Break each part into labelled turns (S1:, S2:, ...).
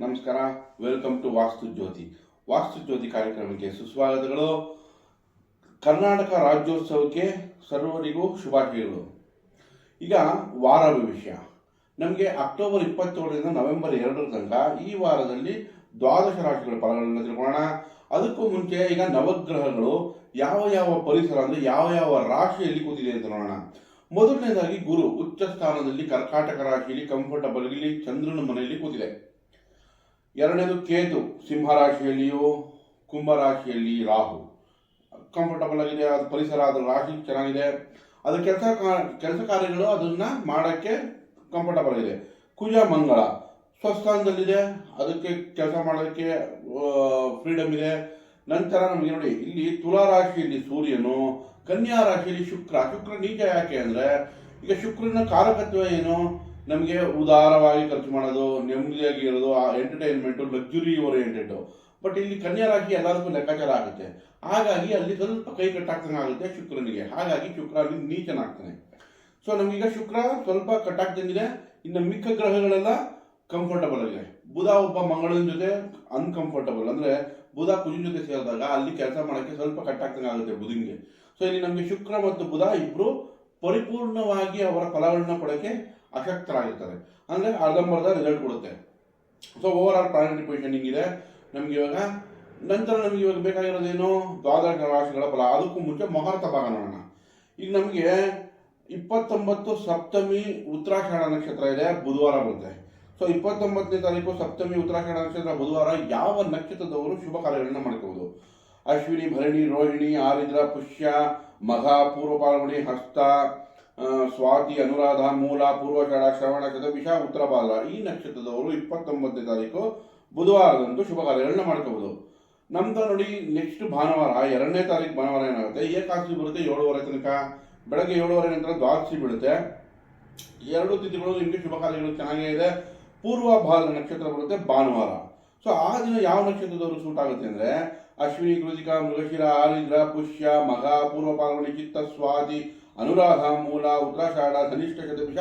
S1: ನಮಸ್ಕಾರ. Welcome to ವಾಸ್ತು ಜ್ಯೋತಿ ವಾಸ್ತು ಜ್ಯೋತಿ ಕಾರ್ಯಕ್ರಮಕ್ಕೆ ಸುಸ್ವಾಗತಗಳು. ಕರ್ನಾಟಕ ರಾಜ್ಯೋತ್ಸವಕ್ಕೆ ಸರ್ವರಿಗೂ ಶುಭಾಶಯಗಳು. ಈಗ ವಾರ ಭವಿಷ್ಯ ನಮಗೆ ಅಕ್ಟೋಬರ್ ಇಪ್ಪತ್ತೇಳರಿಂದ ನವೆಂಬರ್ ಎರಡರ ತನಕ ಈ ವಾರದಲ್ಲಿ ದ್ವಾದಶ ರಾಶಿಗಳ ಫಲಗಳನ್ನು ತಿಳ್ಕೊಳ್ಳೋಣ. ಅದಕ್ಕೂ ಮುಂಚೆ ಈಗ ನವಗ್ರಹಗಳು ಯಾವ ಯಾವ ಪರಿಸರ ಅಂದರೆ ಯಾವ ಯಾವ ರಾಶಿಯಲ್ಲಿ ಕೂತಿದೆ ಅಂತ ನೋಡೋಣ. ಮೊದಲನೇದಾಗಿ ಗುರು ಉಚ್ಚ ಸ್ಥಾನದಲ್ಲಿ ಕರ್ಕಾಟಕ ರಾಶಿಯಲ್ಲಿ ಕಂಫರ್ಟಬಲ್ ಇಲ್ಲಿ ಚಂದ್ರನ ಮನೆಯಲ್ಲಿ ಕೂತಿದೆ. ಎರಡನೇದು ಕೇತು ಸಿಂಹ ರಾಶಿಯಲ್ಲಿಯೂ ಕುಂಭ ರಾಶಿಯಲ್ಲಿ ರಾಹು. ಕಂಫರ್ಟಬಲ್ ಆಗಿದೆ, ಅದು ಪರಿಸರ, ಅದು ರಾಶಿ ಚೆನ್ನಾಗಿದೆ. ಅದು ಕೆಲಸ ಕೆಲಸ ಕಾರ್ಯಗಳು ಅದನ್ನ ಮಾಡೋಕ್ಕೆ ಕಂಫರ್ಟಬಲ್ ಆಗಿದೆ. ಕುಜ, ಮಂಗಳ. ಸ್ವಸ್ಥಾನದಲ್ಲಿದೆ, ಅದಕ್ಕೆ ಕೆಲಸ ಮಾಡೋದಕ್ಕೆ ಫ್ರೀಡಮ್ ಇದೆ. ನಂತರ ನಮಗೆ ನೋಡಿ, ಇಲ್ಲಿ ತುಲಾ ರಾಶಿಯಲ್ಲಿ ಸೂರ್ಯನು, ಕನ್ಯಾ ರಾಶಿಯಲ್ಲಿ ಶುಕ್ರ. ಶುಕ್ರ ನೀಚ ಯಾಕೆ ಅಂದರೆ, ಈಗ ಶುಕ್ರನ ಕಾರಕತ್ವ ಏನು? ನಮಗೆ ಉದಾರವಾಗಿ ಖರ್ಚು ಮಾಡೋದು, ನೆಮ್ಮದಿಯಾಗಿ ಇರೋದು, ಆ ಎಂಟರ್ಟೈನ್ಮೆಂಟು ಲಕ್ಸುರಿ ಓರಿಯೆಂಟೆಡ್ ಬಟ್ ಇಲ್ಲಿ ಕನ್ಯಾ ರಾಶಿ ಎಲ್ಲರಿಗೂ ಲೆಕ್ಕಾಚಾರ ಆಗುತ್ತೆ. ಹಾಗಾಗಿ ಅಲ್ಲಿ ಸ್ವಲ್ಪ ಕೈ ಕಟ್ಟಾಗ್ತಾನೆ ಆಗುತ್ತೆ ಶುಕ್ರನಿಗೆ. ಹಾಗಾಗಿ ಶುಕ್ರ ಅಲ್ಲಿ ನೀಚನಾಗ್ತಾನೆ. ಸೊ ನಮಗೀಗ ಶುಕ್ರ ಸ್ವಲ್ಪ ಕಟ್ಟಾಗ್ತಂಗಿದೆ ಇನ್ನು ಮಿಕ್ಕ ಗ್ರಹಗಳೆಲ್ಲ ಕಂಫರ್ಟಬಲ್ ಆಗಿದೆ. ಬುಧ, ಒಬ್ಬ ಮಂಗಳನ ಜೊತೆ ಅನ್ಕಂಫರ್ಟಬಲ್ ಅಂದರೆ ಬುಧ ಕುಜಿನ ಜೊತೆ ಸೇರಿದಾಗ ಅಲ್ಲಿ ಕೆಲಸ ಮಾಡೋಕ್ಕೆ ಸ್ವಲ್ಪ ಕಟ್ಟಾಗ್ತಂಗೆ ಆಗುತ್ತೆ ಬುಧನ್ಗೆ ಸೊ ಇಲ್ಲಿ ನಮಗೆ ಶುಕ್ರ ಮತ್ತು ಬುಧ ಇಬ್ರು ಪರಿಪೂರ್ಣವಾಗಿ ಅವರ ಫಲಗಳನ್ನ ಕೊಡೋಕ್ಕೆ ಅಶಕ್ತರಾಗಿರ್ತಾರೆ ಅಂದ್ರೆ ಅರ್ಧಂಬರ್ಧ ರಿಸಲ್ಟ್ ಕೊಡುತ್ತೆ. So over all priority positioning ಇದೆ. ನಮ್ಗೆ ಇವಾಗ, ನಂತರ ನಮ್ಗೆ ಇವಾಗ ಬೇಕಾಗಿರೋದೇನು? ದ್ವಾದಶ ರಾಶಿಗಳ ಫಲ. ಅದಕ್ಕೂ ಮುಂಚೆ ಮಹಾರತ ಭಾಗ ನೋಡೋಣ. ಈಗ ನಮಗೆ ಇಪ್ಪತ್ತೊಂಬತ್ತು ಸಪ್ತಮಿ ಉತ್ತರಾಷಾಢ ನಕ್ಷತ್ರ ಇದೆ, ಬುಧವಾರ ಬರುತ್ತೆ. ಸೊ ಇಪ್ಪತ್ತೊಂಬತ್ತನೇ ತಾರೀಕು ಸಪ್ತಮಿ ಉತ್ತರಾಷಾಢ ನಕ್ಷತ್ರ, ಬುಧವಾರ ಯಾವ ನಕ್ಷತ್ರದವರು ಶುಭ ಕಾರ್ಯಗಳನ್ನ ಮಾಡ್ಕೋಬಹುದು ಅಶ್ವಿನಿ, ಭರಣಿ, ರೋಹಿಣಿ, ಆರಿದ್ರ, ಪುಷ್ಯ, ಮಘ ಪೂರ್ವ ಪಾಲ್ಗುಣಿ ಹಸ್ತ ಸ್ವಾತಿ, ಅನುರಾಧ, ಮೂಲ ಪೂರ್ವಷಾಢ ಶ್ರವಣ, ಶತಭಿಷ ಉತ್ತರ ಪಾಲ ಈ ನಕ್ಷತ್ರದವರು ಇಪ್ಪತ್ತೊಂಬತ್ತನೇ ತಾರೀಕು ಬುಧವಾರದಂದು ಶುಭ ಕಾರ್ಯಗಳನ್ನ ಮಾಡ್ಕೋಬಹುದು ನಮ್ದು ನೋಡಿ ನೆಕ್ಸ್ಟ್ ಭಾನುವಾರ ಎರಡನೇ ತಾರೀಕು ಭಾನುವಾರ ಏನಾಗುತ್ತೆ? ಏಕಾದಶಿ ಬರುತ್ತೆ, ಏಳುವರೆ ತನಕ. ಬೆಳಗ್ಗೆ ಏಳುವರೆ ನಂತರ ದ್ವಾದಶಿ ಬೀಳುತ್ತೆ. ಎರಡು ತಿಥಿಗಳು ನಿಮಗೆ ಶುಭ ಕಾರ್ಯಗಳು ಚೆನ್ನಾಗೇ ಇದೆ. ಪೂರ್ವ ಭಾಗದ ನಕ್ಷತ್ರ ಬರುತ್ತೆ ಭಾನುವಾರ. ಸೊ ಆ ದಿನ ಯಾವ ನಕ್ಷತ್ರದವರು ಸೂಟ್ ಆಗುತ್ತೆ ಅಂದ್ರೆ ಅಶ್ವಿನಿ ಕೃತಿಕಾ ಮೃಗಶಿರ ಆರಿದ್ರ ಪುಷ್ಯ ಮಗ ಪೂರ್ವ ಪಾಲ್ಗುಣಿ ಚಿತ್ತ ಸ್ವಾತಿ ಅನುರಾಧ ಮೂಲ ಉತ್ತರಾಷಾಢ ಧನಿಷ್ಠ ಶತಭಿಷ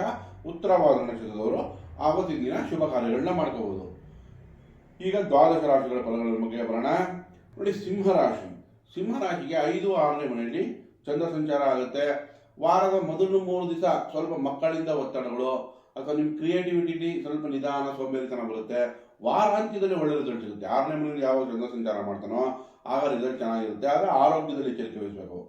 S1: ಉತ್ತರ ನಕ್ಷತ್ರದವರು ಆವತ್ತಿನ ದಿನ ಶುಭ ಕಾರ್ಯಗಳನ್ನ ಮಾಡ್ಕೋಬಹುದು ಈಗ ದ್ವಾದಶ ರಾಶಿಗಳ ಫಲಗಳ ಬಗ್ಗೆ ಬರೋಣ. ನೋಡಿ ಸಿಂಹರಾಶಿ ಸಿಂಹರಾಶಿಗೆ ಐದು ಆರನೇ ಮನೆಯಲ್ಲಿ ಚಂದ್ರ ಸಂಚಾರ ಆಗುತ್ತೆ. ವಾರದ ಮೊದಲು ಮೂರು ದಿವಸ ಸ್ವಲ್ಪ ಮಕ್ಕಳಿಂದ ಒತ್ತಡಗಳು, ಅಥವಾ ನಿಮ್ಮ ಕ್ರಿಯೇಟಿವಿಟಿ ಸ್ವಲ್ಪ ನಿಧಾನ ಸೋಂಬೇರಿತನ ಬರುತ್ತೆ. ವಾರಾಂತ್ಯದಲ್ಲಿ ಒಳ್ಳೆ ರಿಸಲ್ಟ್ ಸಿಗುತ್ತೆ ಆರನೇ ಮನೆಯಲ್ಲಿ ಯಾವ ಚಂದ್ರ ಸಂಚಾರ ಮಾಡ್ತಾನೋ ಆಗ ರಿಸಲ್ಟ್ ಚೆನ್ನಾಗಿರುತ್ತೆ. ಆಗ ಆರೋಗ್ಯದಲ್ಲಿ ಎಚ್ಚರಿಕೆ ವಹಿಸಬೇಕು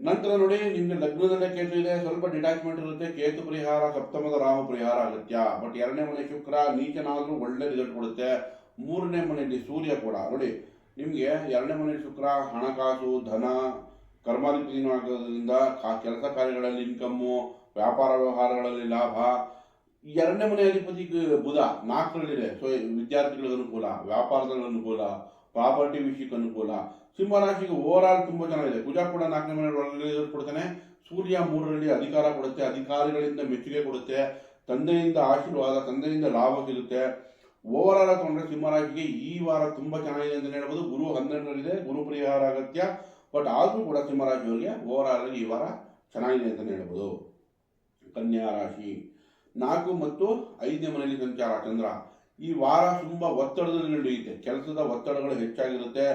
S1: ನಂತರ ನೋಡಿ ನಿಮಗೆ ಲಗ್ನದಲ್ಲೇ ಕೇತು ಇದೆ. ಸ್ವಲ್ಪ ಡಿಟ್ಯಾಚ್ಮೆಂಟ್ ಇರುತ್ತೆ. ಕೇತು ಪರಿಹಾರ, ಸಪ್ತಮದ ರಾಹು ಪರಿಹಾರ ಅಗತ್ಯ. ಬಟ್ ಎರಡನೇ ಮನೆ ಶುಕ್ರ, ನೀಚನಾದರೂ ಒಳ್ಳೆ ರಿಸಲ್ಟ್ ಕೊಡುತ್ತೆ. ಮೂರನೇ ಮನೆಯಲ್ಲಿ ಸೂರ್ಯ ಕೂಡ. ನೋಡಿ, ನಿಮಗೆ ಎರಡನೇ ಮನೆ ಶುಕ್ರ, ಹಣಕಾಸು, ಧನ, ಕರ್ಮಾಧಿಪತಿನೂ ಆಗೋದ್ರಿಂದ ಕೆಲಸ ಕಾರ್ಯಗಳಲ್ಲಿ ಇನ್ಕಮ್ಮು ವ್ಯಾಪಾರ ವ್ಯವಹಾರಗಳಲ್ಲಿ ಲಾಭ. ಎರಡನೇ ಮನೆ ಅಧಿಪತಿ ಬುಧ ನಾಲ್ಕರಲ್ಲಿದೆ. ಸೊ ವಿದ್ಯಾರ್ಥಿಗಳಿಗೆ ಅನುಕೂಲ ವ್ಯಾಪಾರದಲ್ಲಿ ಅನುಕೂಲ. ಪ್ರಾಪರ್ಟಿ ವಿಷಯಕ್ಕೆ ಅನುಕೂಲ. ಸಿಂಹರಾಶಿಗೆ ಓವರ್ ಆಲ್ ತುಂಬಾ ಚೆನ್ನಾಗಿದೆ. ಕುಜ ಕೂಡ ನಾಲ್ಕನೇ ಮನೆ ಒಳಗಡೆ ಕೊಡ್ತಾನೆ ಸೂರ್ಯ ಮೂರರಲ್ಲಿ ಅಧಿಕಾರ ಕೊಡುತ್ತೆ. ಅಧಿಕಾರಿಗಳಿಂದ ಮೆಚ್ಚುಗೆ ಕೊಡುತ್ತೆ. ತಂದೆಯಿಂದ ಆಶೀರ್ವಾದ, ತಂದೆಯಿಂದ ಲಾಭ ಸಿಗುತ್ತೆ. ಓವರ್ ಆಲ್ ಸಿಂಹರಾಶಿಗೆ ಈ ವಾರ ತುಂಬಾ ಚೆನ್ನಾಗಿದೆ ಅಂತ ಹೇಳ್ಬೋದು. ಗುರು ಹನ್ನೆರಡರಲ್ಲಿದೆ. ಗುರು ಪರಿಹಾರ ಅಗತ್ಯ. ಬಟ್ ಆದರೂ ಕೂಡ ಸಿಂಹರಾಶಿಯವರಿಗೆ ಓವರ್ ಆಲ್ ಈ ವಾರ ಚೆನ್ನಾಗಿದೆ ಅಂತ ಹೇಳ್ಬೋದು. ಕನ್ಯಾ ರಾಶಿ ನಾಲ್ಕು ಮತ್ತು ಐದನೇ ಮನೆಯಲ್ಲಿ ಸಂಚಾರ. ಚಂದ್ರ. ಈ ವಾರ ತುಂಬಾ ಒತ್ತಡದಲ್ಲಿ ನಡೆಯುತ್ತೆ. ಕೆಲಸದ ಒತ್ತಡಗಳು ಹೆಚ್ಚಾಗಿರುತ್ತೆ.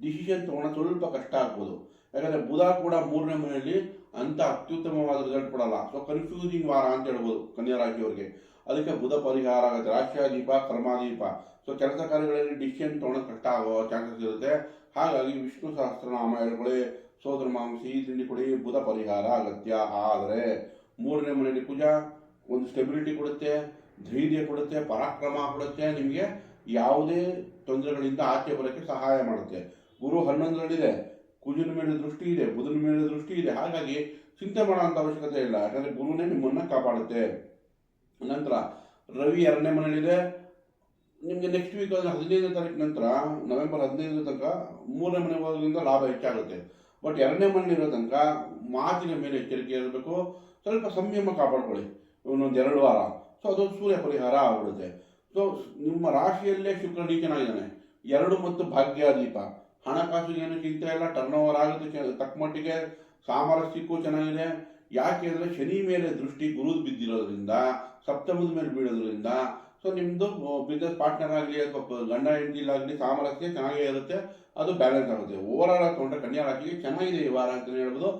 S1: ಡಿಸಿಷನ್ ತಗೊಳ್ಳೋ ಸ್ವಲ್ಪ ಕಷ್ಟ ಆಗ್ಬೋದು. ಯಾಕಂದ್ರೆ ಬುಧ ಕೂಡ ಮೂರನೇ ಮನೆಯಲ್ಲಿ ಅಂತ ಅತ್ಯುತ್ತಮವಾದ ರಿಸಲ್ಟ್ ಕೊಡಲ್ಲ. ಸೊ ಕನ್ಫ್ಯೂಸಿಂಗ್ ವಾರ ಅಂತ ಹೇಳ್ಬೋದು ಕನ್ಯಾ ರಾಶಿಯವರಿಗೆ. ಅದಕ್ಕೆ ಬುಧ ಪರಿಹಾರ ಆಗುತ್ತೆ ರಾಷ್ಟ್ರಾದೀಪ ಕರ್ಮಾದೀಪ. ಸೊ ಕೆಲಸ ಕಾರ್ಯಗಳಲ್ಲಿ ಡಿಸಿಷನ್ ತಗೊಳ್ಳೋ ಕಷ್ಟ ಆಗೋ ಚಾನ್ಸಸ್ ಇರುತ್ತೆ. ಹಾಗಾಗಿ ವಿಷ್ಣು ಸಹಸ್ರನಾಮ ಹೇಳ್ಕೊಳ್ಳಿ, ಸೋದರ ಮಾಂಸಿ, ತಿಂಡಿ ಕೊಡಿ, ಬುಧ ಪರಿಹಾರ ಅಗತ್ಯ. ಆದರೆ ಮೂರನೇ ಮನೆಯಲ್ಲಿ ಕುಜ ಒಂದು ಸ್ಟೆಬಿಲಿಟಿ ಕೊಡುತ್ತೆ. ಧೈರ್ಯ ಕೊಡುತ್ತೆ, ಪರಾಕ್ರಮ ಕೊಡುತ್ತೆ, ನಿಮಗೆ ಯಾವುದೇ ತೊಂದರೆಗಳಿಂದ ಆಚೆ ಬರೋಕ್ಕೆ ಸಹಾಯ ಮಾಡುತ್ತೆ. ಗುರು ಹನ್ನೊಂದರಲ್ಲಿದೆ, ಕುಜನ ಮೇಲೆ ದೃಷ್ಟಿ ಇದೆ, ಬುಧನ ಮೇಲೆ ದೃಷ್ಟಿ ಇದೆ, ಹಾಗಾಗಿ ಚಿಂತೆ ಮಾಡೋಂಥ ಅವಶ್ಯಕತೆ ಇಲ್ಲ, ಯಾಕಂದರೆ ಗುರುನೇ ನಿಮ್ಮನ್ನು ಕಾಪಾಡುತ್ತೆ. ನಂತರ ರವಿ ಎರಡನೇ ಮನೆಯಲ್ಲಿದೆ, ನಿಮಗೆ ನೆಕ್ಸ್ಟ್ ವೀಕ್ ಅಂದರೆ ಹದಿನೈದನೇ ತಾರೀಕು ನಂತರ ನವೆಂಬರ್ ಹದಿನೈದರ ತನಕ ಮೂರನೇ ಮನೆ ಹೋಗೋದ್ರಿಂದ ಲಾಭ ಹೆಚ್ಚಾಗುತ್ತೆ. ಬಟ್ ಎರಡನೇ ಮನೆ ಇರೋ ತನಕ ಮಾತಿನ ಮೇಲೆ ಎಚ್ಚರಿಕೆ ಇರಬೇಕು, ಸ್ವಲ್ಪ ಸಂಯಮ ಕಾಪಾಡ್ಕೊಳ್ಳಿ ಇನ್ನೊಂದು ಎರಡು ವಾರ. ಸೊ ಅದು ಸೂರ್ಯ ಪರಿಹಾರ ಆಗ್ಬಿಡುತ್ತೆ. ಸೊ ನಿಮ್ಮ ರಾಶಿಯಲ್ಲೇ ಶುಕ್ರ ನೀಚನಾಗಿದ್ದಾನೆ ಎರಡು ಮತ್ತು ಭಾಗ್ಯಾದೀಪ. ಹಣಕಾಸು ಏನು ಚಿಂತೆ ಇಲ್ಲ. ಟರ್ನ್ ಓವರ್ ಆಗುತ್ತೆ ತಕ್ಕಮಟ್ಟಿಗೆ ತಕ್ಕ ಮಟ್ಟಿಗೆ. ಸಾಮರಸ್ಯಕ್ಕೂ ಚೆನ್ನಾಗಿದೆ. ಯಾಕೆ ಅಂದರೆ ಶನಿ ಮೇಲೆ ದೃಷ್ಟಿ ಗುರುದು ಬಿದ್ದಿರೋದ್ರಿಂದ, ಸಪ್ತಮದ ಮೇಲೆ ಬೀಳೋದ್ರಿಂದ. ಸೊ ನಿಮ್ಮದು ಬಿಸ್ನೆಸ್ ಪಾರ್ಟ್ನರ್ ಆಗಲಿ ಅಥವಾ ಗಂಡ ಹೆಂಡತಿಲಾಗಲಿ ಸಾಮರಸ್ಯ ಚೆನ್ನಾಗೇ ಇರುತ್ತೆ. ಅದು ಬ್ಯಾಲೆನ್ಸ್ ಆಗುತ್ತೆ. ಓವರ್ ಆಲ್ ತೊಗೊಂಡ್ರೆ ಕನ್ಯಾ ರಾಶಿಗೆ ಚೆನ್ನಾಗಿದೆ ಈ ವಾರ ಅಂತ ಹೇಳ್ಬೋದು.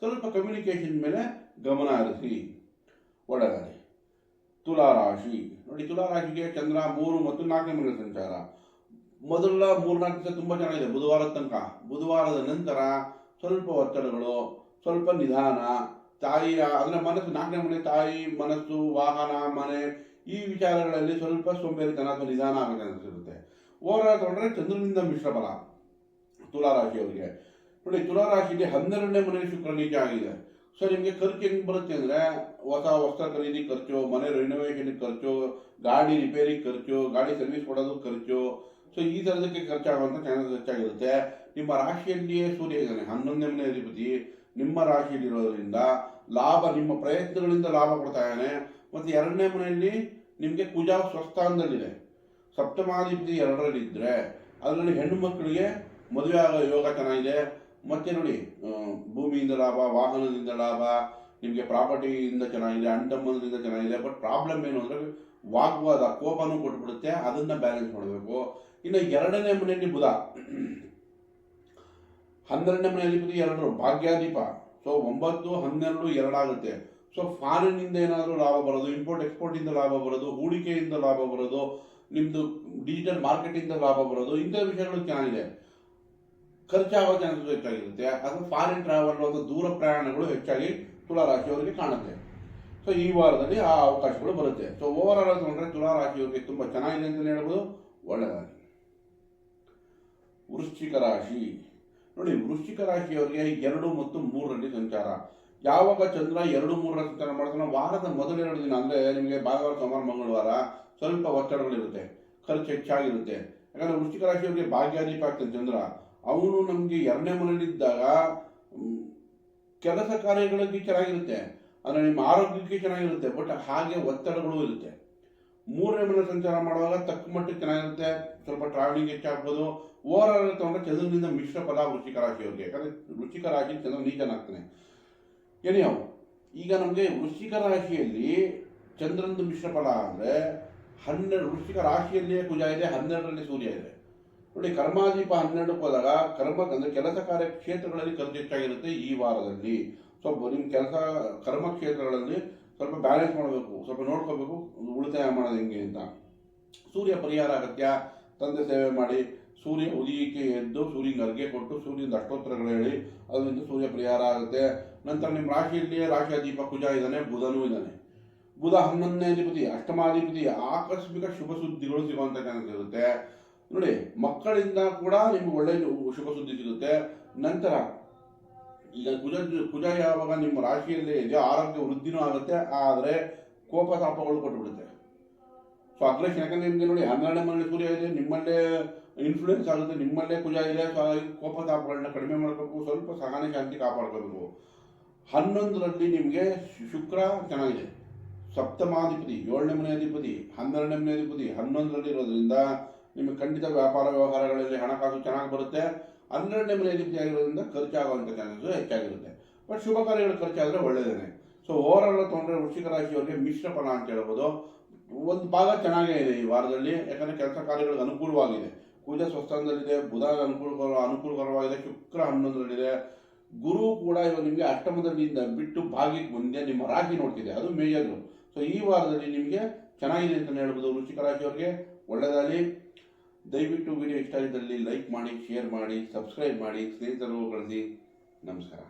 S1: ಸ್ವಲ್ಪ ಕಮ್ಯುನಿಕೇಷನ್ ಮೇಲೆ ಗಮನ ಹರಿಸಿ. ಒಳ್ಳೆಯದಾಗಲಿ ತುಲಾ ರಾಶಿ ನೋಡಿ ತುಲಾ ರಾಶಿಗೆ ಚಂದ್ರ ಮೂರು ಮತ್ತು ನಾಲ್ಕನೇ ಮನೆ ಸಂಚಾರ. ಮೊದಲ ಮೂರ್ನಾಲ್ಕು ದಿವಸ ತುಂಬ ಚೆನ್ನಾಗಿದೆ. ಬುಧವಾರದ ತನಕ. ಬುಧವಾರದ ನಂತರ ಸ್ವಲ್ಪ ಒತ್ತಡಗಳು, ಸ್ವಲ್ಪ ನಿಧಾನ, ತಾಯಿಯ, ಅಂದರೆ ಮನಸ್ಸು, ನಾಲ್ಕನೇ ಮನೆ ತಾಯಿ, ಮನಸ್ಸು, ವಾಹನ, ಮನೆ, ಈ ವಿಚಾರಗಳಲ್ಲಿ ಸ್ವಲ್ಪ ಸೋಂಬೇರಿತನ ಅಥವಾ ನಿಧಾನ ಆಗುತ್ತೆ ಅನಿಸಿರುತ್ತೆ ಓವರಾಲ್ ತೊಗೊಂಡ್ರೆ ಚಂದ್ರನಿಂದ ಮಿಶ್ರ ಬಲ ತುಲಾ ರಾಶಿಯವರಿಗೆ ನೋಡಿ ತುಲಾ ರಾಶಿಗೆ ಹನ್ನೆರಡನೇ ಮನೆ ಶುಕ್ರ ನೀಚ ಆಗಿದೆ. ಸೊ ನಿಮಗೆ ಖರ್ಚು ಹೆಂಗೆ ಬರುತ್ತೆ ಅಂದರೆ, ಹೊಸ ವಸ್ತ್ರ ಖರೀದಿ ಖರ್ಚು, ಮನೆ ರಿನೋವೇಷನ್ ಖರ್ಚು, ಗಾಡಿ ರಿಪೇರಿ ಖರ್ಚು, ಗಾಡಿ ಸರ್ವಿಸ್ ಕೊಡೋದು ಖರ್ಚು. ಸೊ ಈ ಥರದಕ್ಕೆ ಖರ್ಚಾಗುವಂಥ ಚಾನ್ಸಸ್ ಹೆಚ್ಚಾಗಿರುತ್ತೆ. ನಿಮ್ಮ ರಾಶಿಯಲ್ಲಿಯೇ ಸೂರ್ಯ ಇದ್ದಾನೆ, ಹನ್ನೊಂದನೇ ಮನೆ ಅಧಿಪತಿ. ನಿಮ್ಮ ರಾಶಿಯಲ್ಲಿರೋದ್ರಿಂದ ಲಾಭ, ನಿಮ್ಮ ಪ್ರಯತ್ನಗಳಿಂದ ಲಾಭ ಕೊಡ್ತಾ ಇದ್ದಾನೆ. ಮತ್ತು ಎರಡನೇ ಮನೆಯಲ್ಲಿ ನಿಮಗೆ ಕುಜಾ ಸ್ವಸ್ಥಾನದಲ್ಲಿದೆ. ಸಪ್ತಮಾಧಿಪತಿ ಎರಡರಲ್ಲಿದ್ದರೆ ಅದರಲ್ಲಿ ಹೆಣ್ಣು ಮಕ್ಕಳಿಗೆ ಮದುವೆ ಆಗೋ ಯೋಗ ಚೆನ್ನಾಗಿದೆ. ಮತ್ತೆ ನೋಡಿ ಭೂಮಿಯಿಂದ ಲಾಭ, ವಾಹನದಿಂದ ಲಾಭ, ನಿಮಗೆ ಪ್ರಾಪರ್ಟಿಯಿಂದ ಚೆನ್ನಾಗಿದೆ ಅಂಡಮ್ಮನದಿಂದ ಚೆನ್ನಾಗಿದೆ ಬಟ್ ಪ್ರಾಬ್ಲಮ್ ಏನು ಅಂದರೆ, ವಾಗ್ವಾದ, ಕೋಪನೂ ಕೊಟ್ಬಿಡುತ್ತೆ, ಅದನ್ನು ಬ್ಯಾಲೆನ್ಸ್ ಮಾಡಬೇಕು. ಇನ್ನು ಎರಡನೇ ಮನೆಯಲ್ಲಿ ಬುಧ. ಹನ್ನೆರಡನೇ ಮನೆಯಲ್ಲಿ ಬುಧ ಎರಡು ಭಾಗ್ಯಾದೀಪ. ಸೊ ಒಂಬತ್ತು, ಹನ್ನೆರಡು, ಎರಡಾಗುತ್ತೆ. ಸೊ ಫಾರಿನ್ನಿಂದ ಏನಾದರೂ ಲಾಭ ಬರೋದು ಇಂಪೋರ್ಟ್ ಎಕ್ಸ್ಪೋರ್ಟಿಂದ ಲಾಭ ಬರೋದು, ಹೂಡಿಕೆಯಿಂದ ಲಾಭ ಬರೋದು ನಿಮ್ಮದು ಡಿಜಿಟಲ್ ಮಾರ್ಕೆಟಿಂದ ಲಾಭ ಬರೋದು, ಇಂಥ ವಿಷಯಗಳು ಚೆನ್ನಾಗಿದೆ. ಖರ್ಚಾಗೋ ಚಾನ್ಸಸ್ ಹೆಚ್ಚಾಗಿರುತ್ತೆ ಅಥವಾ ಫಾರಿನ್ ಟ್ರಾವೆಲ್ ಅಥವಾ ದೂರ ಪ್ರಯಾಣಗಳು ಹೆಚ್ಚಾಗಿ ತುಲಾ ರಾಶಿಯವರಿಗೆ ಕಾಣುತ್ತೆ. ಸೊ ಈ ವಾರದಲ್ಲಿ ಆ ಅವಕಾಶಗಳು ಬರುತ್ತೆ. ಸೊ ಓವರ್ ಆಲ್ ತಗೊಂಡ್ರೆ ತುಲಾ ರಾಶಿಯವರಿಗೆ ತುಂಬ ಚೆನ್ನಾಗಿದೆ ಅಂತಲೇ ಹೇಳ್ಬೋದು. ಒಳ್ಳೆಯದಾಗಿ ವೃಶ್ಚಿಕ ರಾಶಿ. ನೋಡಿ, ವೃಶ್ಚಿಕ ರಾಶಿಯವರಿಗೆ ಎರಡು ಮತ್ತು ಮೂರರಲ್ಲಿ ಸಂಚಾರ. ಯಾವಾಗ ಚಂದ್ರ ಎರಡು ಮೂರರ ಸಂಚಾರ ಮಾಡ್ತಾನೆ ವಾರದ ಮೊದಲೆರಡು ದಿನ, ಅಂದರೆ ನಿಮಗೆ ಭಾನುವಾರ, ಸೋಮವಾರ, ಮಂಗಳವಾರ ಸ್ವಲ್ಪ ಒತ್ತಡಗಳಿರುತ್ತೆ. ಖರ್ಚು ಹೆಚ್ಚಾಗಿರುತ್ತೆ. ಯಾಕಂದರೆ ವೃಶ್ಚಿಕ ರಾಶಿಯವರಿಗೆ ಭಾಗ್ಯಾದೀಪ ಆಗ್ತಾನೆ ಚಂದ್ರ. ಅವನು ನಮಗೆ ಎರಡನೇ ಮನೆಯಲ್ಲಿದ್ದಾಗ ಕೆಲಸ ಕಾರ್ಯಗಳಿಗೆ ಚೆನ್ನಾಗಿರುತ್ತೆ ಅಂದರೆ ನಿಮ್ಮ ಆರೋಗ್ಯಕ್ಕೆ ಚೆನ್ನಾಗಿರುತ್ತೆ, ಬಟ್ ಹಾಗೆ ಒತ್ತಡಗಳು ಇರುತ್ತೆ. ಮೂರನೇ ಮನೆ ಸಂಚಾರ ಮಾಡುವಾಗ ತಕ್ಕ ಮಟ್ಟಿಗೆ ಚೆನ್ನಾಗಿರುತ್ತೆ, ಸ್ವಲ್ಪ ಟ್ರಾವೆಲಿಂಗ್ ಹೆಚ್ಚಾಗ್ಬೋದು ಓವರ್ ಆಲ್ ತಗೊಂಡ್ರೆ ಚಂದ್ರನಿಂದ ಮಿಶ್ರ ಫಲ ವೃಶ್ಚಿಕ ರಾಶಿಯವ್ರಿಗೆ ಯಾಕಂದರೆ ವೃಶ್ಚಿಕ ರಾಶಿ ಚಂದ್ರ ನೀಚನಾಗ್ತಾನೆ ಅವು ಈಗ ನಮಗೆ ವೃಶ್ಚಿಕ ರಾಶಿಯಲ್ಲಿ ಚಂದ್ರನದು ಮಿಶ್ರ ಫಲ ಅಂದರೆ ಹನ್ನೆರಡು, ವೃಶ್ಚಿಕ ರಾಶಿಯಲ್ಲಿಯೇ ಕುಜ ಇದೆ, ಹನ್ನೆರಡರಲ್ಲಿ ಸೂರ್ಯ ಇದೆ. ನೋಡಿ, ಕರ್ಮಾದೀಪ ಹನ್ನೆರಡಕ್ಕೆ ಹೋದಾಗ ಕರ್ಮ ಅಂದರೆ ಕೆಲಸ ಕಾರ್ಯ ಕ್ಷೇತ್ರಗಳಲ್ಲಿ ಖರ್ಚು ಹೆಚ್ಚಾಗಿರುತ್ತೆ ಈ ವಾರದಲ್ಲಿ. ಸ್ವಲ್ಪ ನಿಮ್ಮ ಕೆಲಸ, ಕರ್ಮ ಕ್ಷೇತ್ರಗಳಲ್ಲಿ ಸ್ವಲ್ಪ ಬ್ಯಾಲೆನ್ಸ್ ಮಾಡಬೇಕು, ಸ್ವಲ್ಪ ನೋಡ್ಕೋಬೇಕು ಉಳಿತಾಯ ಮಾಡೋದು ಹೆಂಗೆ ಅಂತ. ಸೂರ್ಯ ಪರಿಹಾರ ಅಗತ್ಯ, ತಂದೆ ಸೇವೆ ಮಾಡಿ, ಸೂರ್ಯ ಉದಯಕ್ಕೆ ಎದ್ದು ಸೂರ್ಯನ ಅರ್ಗೆ ಕೊಟ್ಟು ಸೂರ್ಯನ ಅಷ್ಟೋತ್ತರಗಳು ಹೇಳಿ ಅದರಿಂದ ಸೂರ್ಯ ಪರಿಹಾರ ಆಗುತ್ತೆ. ನಂತರ ನಿಮ್ಮ ರಾಶಿಯಲ್ಲಿ ರಾಶಿಯ ದೀಪ ಕುಜ ಇದ್ದಾನೆ, ಬುಧನೂ ಇದ್ದಾನೆ. ಬುಧ ಹನ್ನೊಂದನೇ ಅಧಿಪತಿ, ಅಷ್ಟಮಾಧಿಪತಿ, ಆಕಸ್ಮಿಕ ಶುಭ ಸುದ್ದಿಗಳು ಸಿಗುವಂಥ ಚಾನ್ಸ್ ಇರುತ್ತೆ ನೋಡಿ, ಮಕ್ಕಳಿಂದ ಕೂಡ ನಿಮ್ಗೆ ಒಳ್ಳೆಯ ಶುಭ ಸುದ್ದಿ ಸಿಗುತ್ತೆ. ನಂತರ ಈಗ ಕುಜ ಕುಜ ಯಾವಾಗ ನಿಮ್ಮ ರಾಶಿಯಲ್ಲಿ ಇದೆ, ಆರೋಗ್ಯ ವೃದ್ಧಿನೂ ಆಗುತ್ತೆ, ಆದರೆ ಕೋಪ ತಾಪಗಳು ಕೊಟ್ಟುಬಿಡುತ್ತೆ ಸೊ ಅಗ್ರೆಷನ್ ಯಾಕಂದ್ರೆ ನಿಮಗೆ ನೋಡಿ, ಹನ್ನೆರಡನೇ ಮನೆ ಸೂರ್ಯ ಇದೆ, ನಿಮ್ಮಲ್ಲೇ ಇನ್ಫ್ಲೂಯೆನ್ಸ್ ಆಗುತ್ತೆ, ನಿಮ್ಮಲ್ಲೇ ಕುಜ ಇದೆ ಸೊ ಕೋಪ ತಾಪಗಳನ್ನ ಕಡಿಮೆ ಮಾಡಬೇಕು, ಸ್ವಲ್ಪ ಸಹನೆ ಶಾಂತಿ ಕಾಪಾಡ್ಕೋಬೇಕು. ಹನ್ನೊಂದರಲ್ಲಿ ನಿಮಗೆ ಶುಕ್ರ ಚೆನ್ನಾಗಿದೆ. ಸಪ್ತಮಾಧಿಪತಿ, ಏಳನೇ ಮನೆ ಅಧಿಪತಿ, ಹನ್ನೆರಡನೇ ಮನೆ ಅಧಿಪತಿ, ಹನ್ನೊಂದರಲ್ಲಿ ಇರೋದ್ರಿಂದ ನಿಮಗೆ ಖಂಡಿತ ವ್ಯಾಪಾರ ವ್ಯವಹಾರಗಳಲ್ಲಿ ಹಣಕಾಸು ಚೆನ್ನಾಗಿ ಬರುತ್ತೆ. ಹನ್ನೆರಡನೇ ಮನೆ ಆಗಿರೋದ್ರಿಂದ ಖರ್ಚಾಗುವಂಥ ಚಾನ್ಸಸ್ ಹೆಚ್ಚಾಗಿರುತ್ತೆ. ಬಟ್ ಶುಭ ಕಾರ್ಯಗಳು ಖರ್ಚಾದರೆ ಒಳ್ಳೆಯದೇ ಸೊ ಓವರ್ ಆಲ್ ತೊಗೊಂಡ್ರೆ ವೃಶ್ಚಿಕ ರಾಶಿಯವರಿಗೆ ಮಿಶ್ರ ಫಲ ಅಂತ ಹೇಳ್ಬೋದು. ಒಂದು ಭಾಗ ಚೆನ್ನಾಗೇ ಇದೆ ಈ ವಾರದಲ್ಲಿ. ಯಾಕಂದರೆ ಕೆಲಸ ಕಾರ್ಯಗಳಿಗೆ ಅನುಕೂಲವಾಗಿದೆ. ಪೂಜಾ ಸ್ವಸ್ಥಾನದಲ್ಲಿದೆ, ಬುಧ ಅನುಕೂಲಕರ ಅನುಕೂಲಕರವಾಗಿದೆ, ಶುಕ್ರ ಹನ್ನೊಂದರಲ್ಲಿದೆ. ಗುರು ಕೂಡ ಇವಾಗ ನಿಮಗೆ ಅಷ್ಟಮದಲ್ಲಿಂದ ಬಿಟ್ಟು ಭಾಗ್ಯಕ್ಕೆ ಬಂದಿದೆ ನಿಮ್ಮ ರಾಶಿ ನೋಡ್ತಿದೆ. ಅದು ಮೇಜರ್. ಸೊ ಈ ವಾರದಲ್ಲಿ ನಿಮಗೆ ಚೆನ್ನಾಗಿದೆ ಅಂತಲೇ ಹೇಳ್ಬೋದು ವೃಶ್ಚಿಕ ರಾಶಿಯವರಿಗೆ. ಒಳ್ಳೆಯದಾಗಲಿ. ದಯವಿಟ್ಟು ವಿಡಿಯೋ ಇಷ್ಟ ಆಗಿದ್ದಲ್ಲಿ ಲೈಕ್ ಮಾಡಿ ಶೇರ್ ಮಾಡಿ ಸಬ್ಸ್ಕ್ರೈಬ್ ಮಾಡಿ ಸ್ನೇಹಿತರು ಬಳಸಿ ನಮಸ್ಕಾರ.